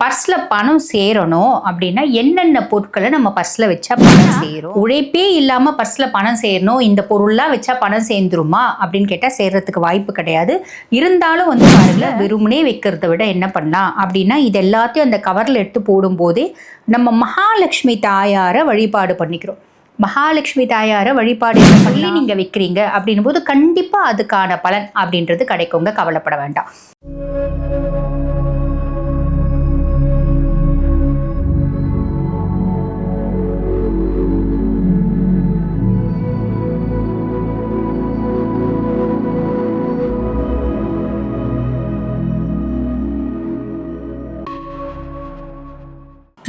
பர்ஸ்ல பணம் சேரணும் அப்படின்னா என்னென்ன பொருட்களை நம்ம பர்ஸ்ல வச்சா பணம் சேரும்? உழைப்பே இல்லாம பர்ஸ்ல பணம் சேரணும் இந்த பொருள்லாம் வச்சா பணம் சேர்ந்துருமா அப்படின்னு கேட்டா சேர்றதுக்கு வாய்ப்பு கிடையாது. இருந்தாலும் வந்து பாருங்க வெறுமனே வைக்கிறத விட என்ன பண்ணலாம் அப்படின்னா இது எல்லாத்தையும் அந்த கவர்ல எடுத்து போடும்போதே நம்ம மகாலட்சுமி தாயாரை வழிபாடு பண்ணிக்கிறோம். மகாலட்சுமி தாயாரை வழிபாடு சொல்லி நீங்க வைக்கிறீங்க அப்படின்னும் போது கண்டிப்பா அதுக்கான பலன் அப்படின்றது கிடைக்குங்க கவலைப்பட வேண்டாம்.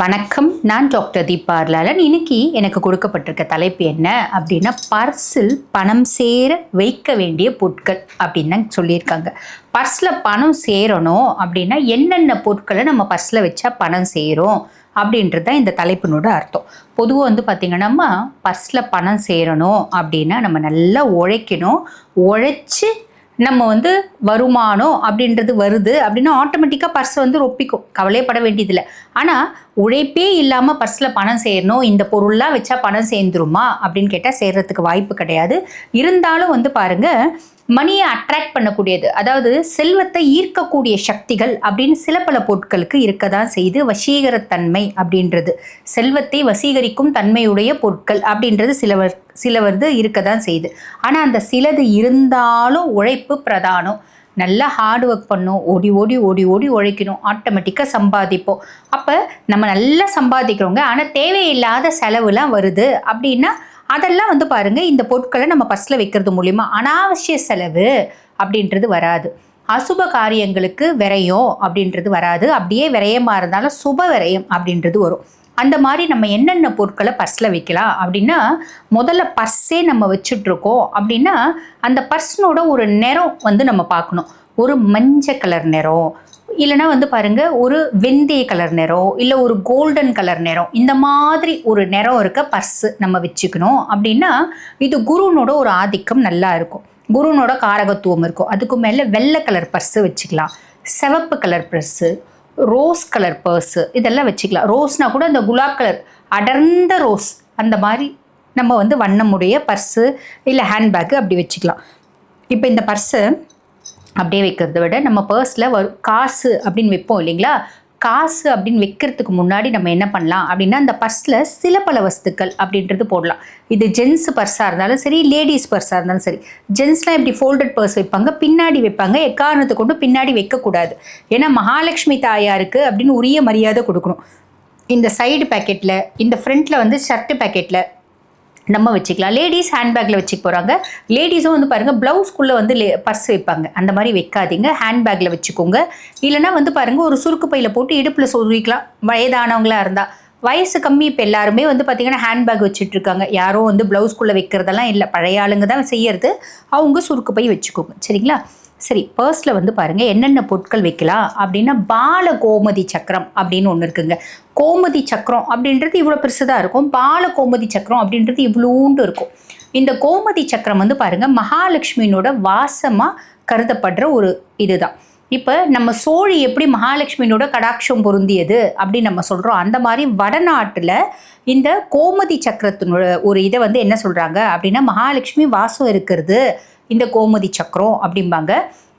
வணக்கம். நான் டாக்டர் தீபார்லாலன் இன்னைக்கு எனக்கு கொடுக்கப்பட்டிருக்க தலைப்பு என்ன அப்படின்னா பர்ஸில் பணம் சேர வைக்க வேண்டிய பொருட்கள் அப்படின்னு சொல்லியிருக்காங்க. பர்ஸில் பணம் சேரணும் அப்படின்னா என்னென்ன பொருட்களை நம்ம பர்ஸில் வச்சா பணம் சேரும் அப்படின்றது தான் இந்த தலைப்பினோட அர்த்தம். பொதுவாக வந்து பார்த்திங்கன்னா பர்ஸில் பணம் சேரணும் அப்படின்னா நம்ம நல்லா உழைக்கணும். உழைச்சி நம்ம வந்து வருமானம் அப்படின்றது வருது அப்படின்னா ஆட்டோமேட்டிக்காக பர்ஸ் வந்து ஒப்பிக்கும் கவலையப்பட வேண்டியதில்லை. ஆனால் உழைப்பே இல்லாமல் பர்ஸில் பணம் சேரணும் இந்த பொருள்லாம் வச்சா பணம் சேர்ந்துருமா அப்படின்னு கேட்டால் சேர்றதுக்கு வாய்ப்பு கிடையாது. இருந்தாலும் வந்து பாருங்கள் மணியை அட்ராக்ட் பண்ணக்கூடியது. அதாவது செல்வத்தை ஈர்க்கக்கூடிய சக்திகள் அப்படின்னு சில பல பொருட்களுக்கு இருக்க தான் செய்து வசீகரத்தன்மை அப்படின்றது. செல்வத்தை வசீகரிக்கும் தன்மையுடைய பொருட்கள் அப்படின்றது சிலவர் சிலவரது இருக்க தான் செய்யுது ஆனால் அந்த சிலது இருந்தாலும் உழைப்பு பிரதானம். நல்லா ஹார்ட் ஒர்க் பண்ணும். ஓடி ஓடி ஓடி ஓடி உழைக்கணும். ஆட்டோமேட்டிக்காக சம்பாதிப்போம். அப்போ நம்ம நல்லா சம்பாதிக்கிறோங்க. ஆனால் தேவையில்லாத செலவுலாம் வருது அப்படின்னா அதெல்லாம் வந்து பாருங்க இந்த பொருட்களை நம்ம பர்ஸில் வைக்கிறது மூலிமா அனாவசிய செலவு அப்படின்றது வராது. அசுப காரியங்களுக்கு விரையும் அப்படின்றது வராது. அப்படியே விரயமாக இருந்தாலும் சுப விரயம் அப்படின்றது வரும். அந்த மாதிரி நம்ம என்னென்ன பொருட்களை பர்ஸில் வைக்கலாம் அப்படின்னா முதல்ல பர்ஸே நம்ம வச்சுட்ருக்கோம் அப்படின்னா அந்த பர்ஸ்னோட ஒரு நிறம் வந்து நம்ம பார்க்கணும். ஒரு மஞ்சள் கலர் நிறம் இல்லைனா வந்து பாருங்க ஒரு வெந்தய கலர் நிறம் இல்லை ஒரு கோல்டன் கலர் நிறம் இந்த மாதிரி ஒரு நிறம் இருக்க பர்ஸு நம்ம வச்சுக்கணும். அப்படின்னா இது குருனோட ஒரு ஆதிக்கம் நல்லா இருக்கும். குருனோட காரகத்துவம் இருக்கும். அதுக்கு மேலே வெள்ளை கலர் பர்ஸு வச்சுக்கலாம். சிவப்பு colour purse rose colour purse இதெல்லாம் வச்சுக்கலாம். ரோஸ்னால் கூட அந்த குலாப் கலர் அடர்ந்த ரோஸ் அந்த மாதிரி நம்ம வந்து வண்ணமுடைய பர்ஸு இல்லை ஹேண்ட்பேக்கு அப்படி வச்சுக்கலாம். இப்போ இந்த பர்ஸு அப்படியே வைக்கிறத விட நம்ம பர்ஸில் வரும் காசு அப்படின்னு வைப்போம் இல்லைங்களா? காசு அப்படின்னு வைக்கிறதுக்கு முன்னாடி நம்ம என்ன பண்ணலாம் அப்படின்னா அந்த பர்ஸில் சில பல வஸ்துக்கள் அப்படின்றது போடலாம். இது ஜென்ஸ் பர்ஸாக இருந்தாலும் சரி லேடிஸ் பர்ஸாக இருந்தாலும் சரி. ஜென்ஸ்லாம் இப்படி ஃபோல்டட் பர்ஸ் வைப்பாங்க? பின்னாடி வைப்பாங்க. எக்காரணத்தை கொண்டு பின்னாடி வைக்கக்கூடாது. ஏன்னா மகாலட்சுமி தாயாருக்கு அப்படின்னு உரிய மரியாதை கொடுக்கணும். இந்த சைடு பேக்கெட்டில் இந்த ஃப்ரண்ட்டில் வந்து ஷர்ட்டு பேக்கெட்டில் நம்ம வச்சுக்கலாம். லேடிஸ் ஹேண்ட்பேக்கில் வச்சுக்க போகிறாங்க லேடிஸும் வந்து பாருங்கள் ப்ளவுஸ்க்குள்ளே வந்து லே பர்ஸ் வைப்பாங்க. அந்த மாதிரி வைக்காதீங்க. ஹேண்ட்பேக்கில் வச்சுக்கோங்க. இல்லைனா வந்து பாருங்கள் ஒரு சுருக்கு பையில் போட்டு இடுப்பில் சொருவிக்கலாம் வயதானவங்களாக இருந்தால் வயசு கம்மி இப்போ எல்லாருமே வந்து பார்த்திங்கன்னா ஹேண்ட்பேக் வச்சுட்ருக்காங்க. யாரும் வந்து ப்ளவுஸ்க்குள்ளே வைக்கிறதெல்லாம் இல்லை. பழைய ஆளுங்க தான் செய்யறது. அவங்க சுருக்கு பை வச்சுக்கோங்க. சரிங்களா? சரி பர்ஸில் வந்து பாருங்கள் என்னென்ன பொருட்கள் வைக்கலாம்? அப்படின்னா பால கோமதி சக்கரம் அப்படின்னு ஒன்று இருக்குங்க. கோமதி சக்கரம் அப்படின்றது இவ்வளோ பெருசு தான் இருக்கும். பால கோமதி சக்கரம் அப்படின்றது இவ்வளோண்டு இருக்கும். இந்த கோமதி சக்கரம் வந்து பாருங்கள் மகாலட்சுமியினோட வாசமாக கருதப்படுற ஒரு இதுதான். இப்போ நம்ம சோழி எப்படி மகாலட்சுமியினோட கடாட்சம் பொருந்தியது அப்படின்னு நம்ம சொல்கிறோம் அந்த மாதிரி வடநாட்டில் இந்த கோமதி சக்கரத்தினோட ஒரு இதை வந்து என்ன சொல்கிறாங்க அப்படின்னா மகாலட்சுமி வாசம் இருக்கிறது இந்த கோமதி சக்கரம் அப்படிம்பாங்க.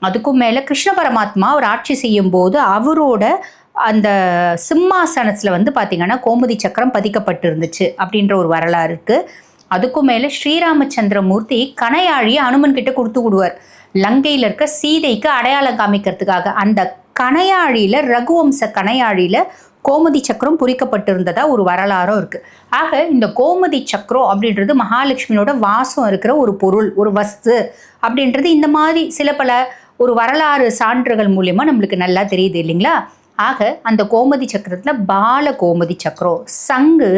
அதுக்கும் மேலே கிருஷ்ண பரமாத்மா அவர் ஆட்சி செய்யும் போது அவரோட அந்த சிம்மாசனத்தில் வந்து பார்த்திங்கன்னா கோமதி சக்கரம் பதிக்கப்பட்டிருந்துச்சு அப்படின்ற ஒரு வரலாறு இருக்குது அதுக்கும் மேலே ஸ்ரீராமச்சந்திரமூர்த்தி கனையாழியை அனுமன் கிட்ட கொடுத்து விடுவார். லங்கையில் இருக்க சீதைக்கு அடையாளம் காமிக்கிறதுக்காக அந்த கனையாழியில் ரகுவம்ச கனையாழியில் கோமதி சக்கரம் பொறிக்கப்பட்டிருந்ததா ஒரு வரலாறும் இருக்குது ஆக இந்த கோமதி சக்கரம் அப்படின்றது மகாலட்சுமியோட வாசம் இருக்கிற ஒரு பொருள் ஒரு வஸ்து அப்படின்றது இந்த மாதிரி சில பல ஒரு வரலாறு சான்றுகள் மூலயமா நம்மளுக்கு நல்லா தெரியுது இல்லைங்களா? ஆக அந்த கோமதி சக்கரத்தில் பால கோமதி சக்கரம் சங்கு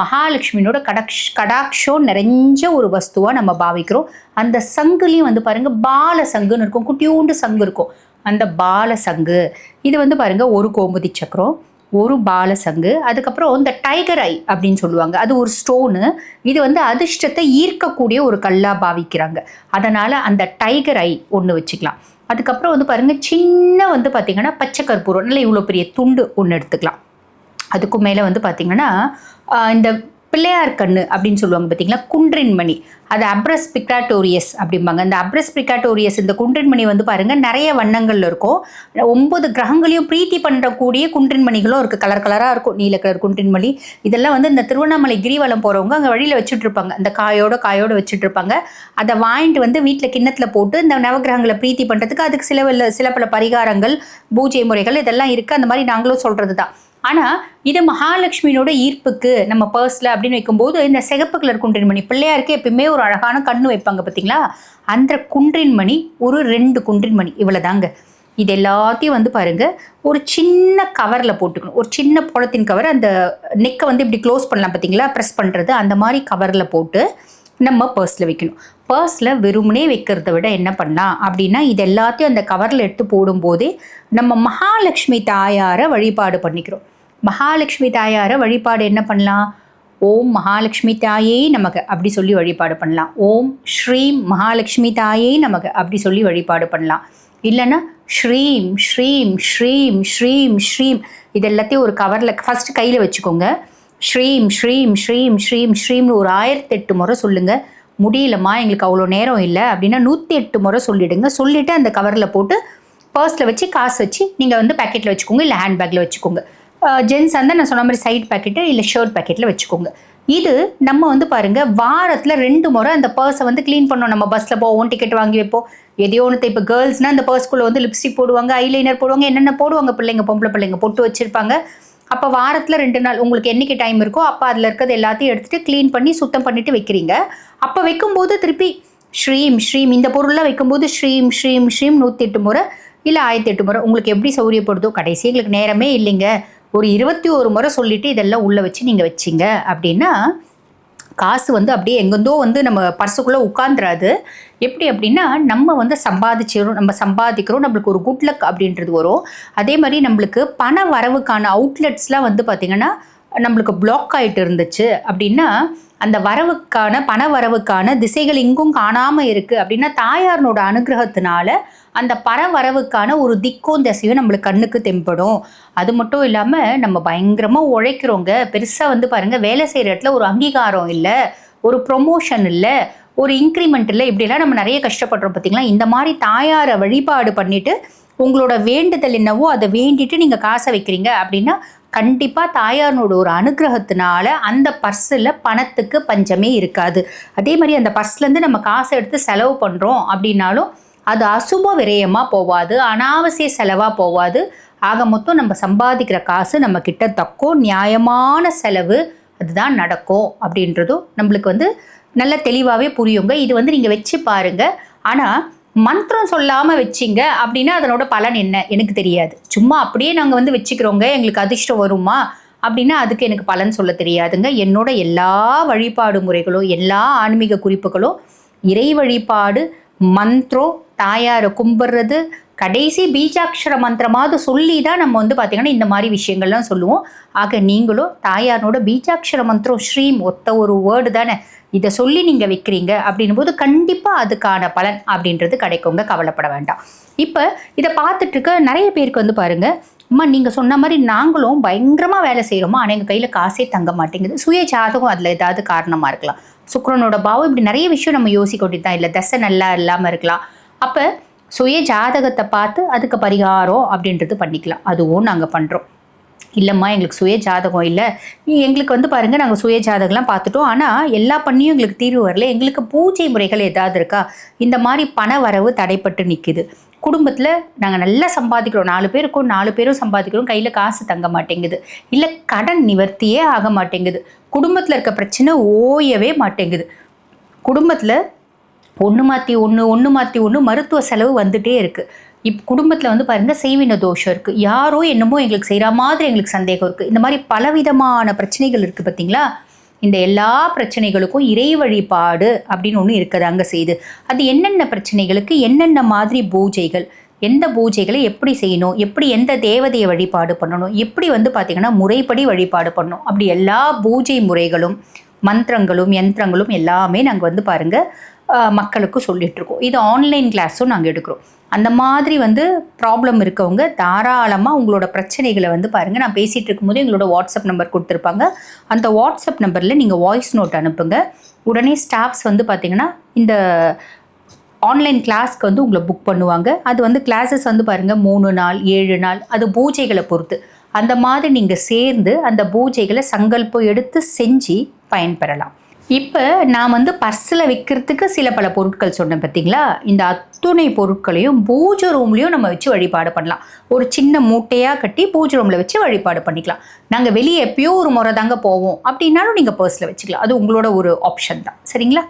மகாலட்சுமியோட கடக்ஷ் கடாட்சம் நிறைஞ்ச ஒரு வஸ்துவாக நம்ம பாவிக்கிறோம். அந்த சங்குலேயும் வந்து பாருங்கள் பால சங்குன்னு இருக்கும் குட்டியூண்டு சங்கு இருக்கும். அந்த பால சங்கு இது வந்து பாருங்கள் ஒரு கோமதி சக்கரம் ஒரு பால சங்கு அதுக்கப்புறம் இந்த டைகர் ஐ அப்படின்னு சொல்லுவாங்க. அது ஒரு ஸ்டோனு இது வந்து அதிர்ஷ்டத்தை ஈர்க்கக்கூடிய ஒரு கல்லாக பாவிக்கிறாங்க. அதனால் அந்த டைகர் ஐ ஒன்று வச்சுக்கலாம். அதுக்கப்புறம் வந்து பாருங்கள் சின்ன வந்து பார்த்திங்கன்னா பச்சை கற்பூரம் இல்லை இவ்வளோ பெரிய துண்டு ஒன்று எடுத்துக்கலாம். அதுக்கும் மேலே வந்து பார்த்திங்கன்னா இந்த பிள்ளையார் கண்ணு அப்படின்னு சொல்லுவாங்க பார்த்தீங்களா? குன்றின்மணி. அது அப்ரஸ் பிக்காட்டோரியஸ் அப்படிம்பாங்க. இந்த அப்ரஸ் பிக்காட்டோரியஸ் இந்த குன்றின்மணி வந்து பாருங்கள் நிறைய வண்ணங்கள் இருக்கும். ஒம்பது கிரகங்களையும் பிரீத்தி பண்ணுறக்கூடிய குன்றின்மணிகளும் இருக்குது கலர் கலராக இருக்கும். நீல கலர் குன்றின்மணி. இதெல்லாம் வந்து இந்த திருவண்ணாமலை கிரிவலம் போகிறவங்க அங்கே வழியில் வச்சுட்ருப்பாங்க அந்த காயோட காயோட வச்சுட்ருப்பாங்க அதை வாங்கிட்டு வந்து வீட்டில் கிண்ணத்தில் போட்டு இந்த நவகிரகங்களை பிரீத்தி பண்ணுறதுக்கு அதுக்கு சில சில பல பரிகாரங்கள் பூஜை முறைகள் இதெல்லாம் இருக்குது அந்த மாதிரி நாங்களும் சொல்கிறது தான் ஆனால் இது மகாலட்சுமியோட ஈர்ப்புக்கு நம்ம பர்ஸில் அப்படின்னு வைக்கும்போது இந்த சிகப்பு கலர் குன்றின்மணி பிள்ளையாருக்கு எப்பயுமே ஒரு அழகான கண்ணு வைப்பாங்க பார்த்தீங்களா அந்த குன்றின்மணி ஒரு ரெண்டு குன்றின்மணி இவ்வளோதாங்க இது எல்லாத்தையும் வந்து பாருங்கள் ஒரு சின்ன கவரில் போட்டுக்கணும். ஒரு சின்ன பொலத்தின் கவர் அந்த நெக்கை வந்து இப்படி க்ளோஸ் பண்ணலாம் பார்த்தீங்களா ப்ரெஸ் பண்ணுறது அந்த மாதிரி கவரில் போட்டு நம்ம பர்ஸில் வைக்கணும். பர்ஸில் வெறுமனே வைக்கிறத விட என்ன பண்ணலாம் அப்படின்னா இது எல்லாத்தையும் அந்த கவரில் எடுத்து போடும்போதே நம்ம மகாலட்சுமி தாயாரை வழிபாடு பண்ணிக்கிறோம். மகாலட்சுமி தாயாரை வழிபாடு என்ன பண்ணலாம்? ஓம் மகாலட்சுமி தாயே நமக்கு அப்படி சொல்லி வழிபாடு பண்ணலாம். ஓம் ஸ்ரீம் மகாலட்சுமி தாயே நமக்கு அப்படி சொல்லி வழிபாடு பண்ணலாம். இல்லைன்னா ஸ்ரீம் ஸ்ரீம் ஸ்ரீம் ஸ்ரீம் ஸ்ரீம் இது எல்லாத்தையும் ஒரு கவரில் ஃபஸ்ட்டு கையில் வச்சுக்கோங்க. ஸ்ரீம் ஸ்ரீம் ஸ்ரீம் ஸ்ரீம் ஸ்ரீம்னு ஒரு ஆயிரத்தெட்டு முறை சொல்லுங்கள் முடியலம்மா எங்களுக்கு அவ்வளோ நேரம் இல்லை அப்படின்னா நூற்றி எட்டு முறை சொல்லிடுங்க. சொல்லிவிட்டு அந்த கவரில் போட்டு பர்ஸில் வச்சு காசு வச்சு நீங்கள் வந்து பேக்கெட்டில் வச்சுக்கோங்க இல்லை ஹேண்ட்பேக்கில் வச்சுக்கோங்க. ஜென்ஸ் வந்து நான் சொன்ன மாதிரி சைட் பேக்கெட்டு இல்லை ஷர்ட் பேக்கெட்டில் வச்சுக்கோங்க. இது நம்ம வந்து பாருங்க வாரத்தில் ரெண்டு முறை அந்த பர்ஸை வந்து க்ளீன் பண்ணோம் நம்ம பஸ்ஸில் போவோம் டிக்கெட் வாங்கி வைப்போம். எதையோ ஒன்று இப்போ கேர்ள்ஸ்னால் அந்த பர்ஸ்குள்ளே வந்து லிப்ஸ்டிக் போடுவாங்க ஐலைனர் போடுவாங்க என்னென்ன போடுவாங்க பிள்ளைங்க பொம்பளை பிள்ளைங்க பொட்டு வச்சுருப்பாங்க. அப்போ வாரத்தில் ரெண்டு நாள் உங்களுக்கு என்னைக்கு டைம் இருக்கோ அப்போ அதில் இருக்கிறது எல்லாத்தையும் எடுத்துகிட்டு க்ளீன் பண்ணி சுத்தம் பண்ணிவிட்டு வைக்கிறீங்க. அப்போ வைக்கும்போது திருப்பி ஸ்ரீம் ஸ்ரீம் இந்த பொருள்லாம் வைக்கும்போது ஸ்ரீம் ஸ்ரீம் ஸ்ரீம் நூற்றி எட்டு முறை இல்லை ஆயிரத்தி எட்டு முறை. உங்களுக்கு எப்படி சௌரியப்படுதோ கடைசி எங்களுக்கு நேரமே இல்லைங்க. ஒரு இருபத்தி ஒரு முறை சொல்லிட்டு இதெல்லாம் உள்ளே வச்சு நீங்கள் வச்சிங்க அப்படின்னா காசு வந்து அப்படியே எங்கேருந்தோ வந்து நம்ம பர்சுக்குள்ளே உட்காந்துராது எப்படி அப்படின்னா நம்ம வந்து சம்பாதிச்சிடும் நம்ம சம்பாதிக்கிறோம் நம்மளுக்கு ஒரு குட் லக் அப்படின்றது வரும். அதே மாதிரி நம்மளுக்கு பண வரவுக்கான அவுட்லெட்ஸ்லாம் வந்து பார்த்திங்கன்னா நம்மளுக்கு பிளாக் ஆகிட்டு இருந்துச்சு அப்படின்னா அந்த வரவுக்கான பண வரவுக்கான திசைகள் எங்கும் காணாமல் இருக்குது அப்படின்னா தாயாரனோட அனுகிரகத்தினால அந்த பண வரவுக்கான ஒரு திக்கும் திசையும் நம்மளுக்கு கண்ணுக்கு தென்படும். அது மட்டும் இல்லாமல் நம்ம பயங்கரமாக உழைக்கிறோங்க. பெருசாக வந்து பாருங்கள் வேலை செய்கிற இடத்துல ஒரு அங்கீகாரம் இல்லை ஒரு ப்ரொமோஷன் இல்லை ஒரு இன்க்ரிமெண்ட் இல்லை இப்படிலாம் நம்ம நிறைய கஷ்டப்படுறோம் பார்த்திங்களா இந்த மாதிரி தாயாரை வழிபாடு பண்ணிவிட்டு உங்களோட வேண்டுதல் என்னவோ அதை வேண்டிட்டு நீங்கள் காசை வைக்கிறீங்க அப்படின்னா கண்டிப்பாக தாயாரினோட ஒரு அனுகிரகத்தினால அந்த பர்ஸில் பணத்துக்கு பஞ்சமே இருக்காது. அதே மாதிரி அந்த பர்ஸ்லேருந்து நம்ம காசை எடுத்து செலவு பண்ணுறோம் அப்படின்னாலும் அது அசுப விரயமாக போவாது அனாவசிய செலவாக போவாது. ஆக மொத்தம் நம்ம சம்பாதிக்கிற காசு நம்ம கிட்ட தக்கும் நியாயமான செலவு அதுதான் நடக்கும் அப்படின்றதும் நம்மளுக்கு வந்து நல்ல தெளிவாகவே புரியுங்க. இது வந்து நீங்கள் வச்சு பாருங்க. ஆனால் மந்திரம் சொல்லாமல் வச்சிங்க அப்படின்னா அதனோட பலன் என்ன? எனக்கு தெரியாது. சும்மா அப்படியே நாங்கள் வந்து வச்சுக்கிறோங்க எங்களுக்கு அதிர்ஷ்டம் வருமா? அப்படின்னா அதுக்கு எனக்கு பலன் சொல்ல தெரியாதுங்க. என்னோட எல்லா வழிபாடு முறைகளும் எல்லா ஆன்மீக குறிப்புகளும் இறை வழிபாடு மந்த்ரோ தாயாரை கும்பிட்றது கடைசி பீஜாட்சர மந்திரமாவது சொல்லி தான் நம்ம வந்து பார்த்திங்கன்னா இந்த மாதிரி விஷயங்கள்லாம் சொல்லுவோம். ஆக நீங்களும் தாயாரோட பீஜாட்சர மந்திரம் ஸ்ரீம் ஒத்த ஒரு வேர்டு தானே இதை சொல்லி நீங்கள் விற்கிறீங்க அப்படின்னும் போது கண்டிப்பாக அதுக்கான பலன் அப்படின்றது கிடைக்குங்க. கவலைப்பட வேண்டாம். இப்போ இதை பார்த்துட்ருக்க நிறைய பேருக்கு வந்து பாருங்க அம்மா நீங்கள் சொன்ன மாதிரி நாங்களும் பயங்கரமாக வேலை செய்கிறோமா ஆனால் எங்கள் கையில் காசே தங்க மாட்டேங்குது. சுய ஜாதகம் அதில் ஏதாவது காரணமாக இருக்கலாம். சுக்கிரனோட பாவம் இப்படி நிறைய விஷயம் நம்ம யோசிக்க வேண்டியது தான் இல்லை தசை நல்லா இல்லாமல் இருக்கலாம். அப்போ சுய ஜாதகத்தை பார்த்து அதுக்கு பரிகாரம் அப்படின்றது பண்ணிக்கலாம். அதுவும் நாங்கள் பண்ணுறோம் இல்லைம்மா எங்களுக்கு சுய ஜாதகம் இல்லை. எங்களுக்கு வந்து பாருங்கள் நாங்கள் சுய ஜாதகம்லாம் பார்த்துட்டோம். ஆனால் எல்லா பண்ணியும் எங்களுக்கு தீர்வு வரல. எங்களுக்கு பூஜை முறைகள் ஏதாவது இருக்கா? இந்த மாதிரி பண வரவு தடைப்பட்டு நிற்கிது குடும்பத்தில் நாங்கள் நல்லா சம்பாதிக்கிறோம். நாலு பேர் இருக்கோம் நாலு பேரும் சம்பாதிக்கிறோம். கையில் காசு தங்க மாட்டேங்குது. இல்லை கடன் நிவர்த்தியே ஆக மாட்டேங்குது. குடும்பத்தில் இருக்க பிரச்சனை ஓயவே மாட்டேங்குது. குடும்பத்தில் ஒன்று மாற்றி ஒன்று ஒன்று மாற்றி ஒன்று மருத்துவ செலவு வந்துட்டே இருக்குது இப் குடும்பத்தில் வந்து பாருங்கள் செய்வின தோஷம் இருக்குது யாரோ என்னமோ எங்களுக்கு செய்கிற மாதிரி எங்களுக்கு சந்தேகம் இருக்குது இந்த மாதிரி பலவிதமான பிரச்சனைகள் இருக்குது பார்த்தீங்களா இந்த எல்லா பிரச்சனைகளுக்கும் இறை வழிபாடு அப்படின்னு ஒன்று இருக்கதாங்க செய்யுது அது என்னென்ன பிரச்சனைகளுக்கு என்னென்ன மாதிரி பூஜைகள் எந்த பூஜைகளை எப்படி செய்யணும் எப்படி எந்த தேவதையை வழிபாடு பண்ணணும் எப்படி வந்து பார்த்திங்கன்னா முறைப்படி வழிபாடு பண்ணணும் அப்படி எல்லா பூஜை முறைகளும் மந்திரங்களும் யந்திரங்களும் எல்லாமே நாங்கள் வந்து பாருங்கள் மக்களுக்கு சொல்லிகிட்ருக்கோம் இது ஆன்லைன் கிளாஸும் நாங்கள் எடுக்கிறோம். அந்த மாதிரி வந்து ப்ராப்ளம் இருக்கவங்க தாராளமாக உங்களோட பிரச்சனைகளை வந்து பாருங்கள் நான் பேசிகிட்டு இருக்கும்போது எங்களோட வாட்ஸ்அப் நம்பர் கொடுத்துருப்பாங்க. அந்த வாட்ஸ்அப் நம்பரில் நீங்கள் வாய்ஸ் நோட் அனுப்புங்க. உடனே ஸ்டாஃப்ஸ் வந்து பார்த்திங்கன்னா இந்த ஆன்லைன் கிளாஸ்க்கு வந்து உங்களை புக் பண்ணுவாங்க. அது வந்து கிளாஸஸ் வந்து பாருங்கள் மூணு நாள் ஏழு நாள் அது பூஜைகளை பொறுத்து. அந்த மாதிரி நீங்கள் சேர்ந்து அந்த பூஜைகளை சங்கல்பம் எடுத்து செஞ்சு பயன்பெறலாம். இப்போ நான் வந்து பர்ஸில் வைக்கிறதுக்கு சில பல பொருட்கள் சொன்னேன் பார்த்தீங்களா இந்த அத்துணை பொருட்களையும் பூஜை ரூம்லேயும் நம்ம வச்சு வழிபாடு பண்ணலாம். ஒரு சின்ன மூட்டையாக கட்டி பூஜை ரூமில் வச்சு வழிபாடு பண்ணிக்கலாம். நாங்கள் வெளியே எப்பயோ ஒரு முறை தாங்க போவோம். அப்படின்னாலும் நீங்கள் பர்ஸில் வச்சுக்கலாம். அது உங்களோட ஒரு ஆப்ஷன் தான். சரிங்களா?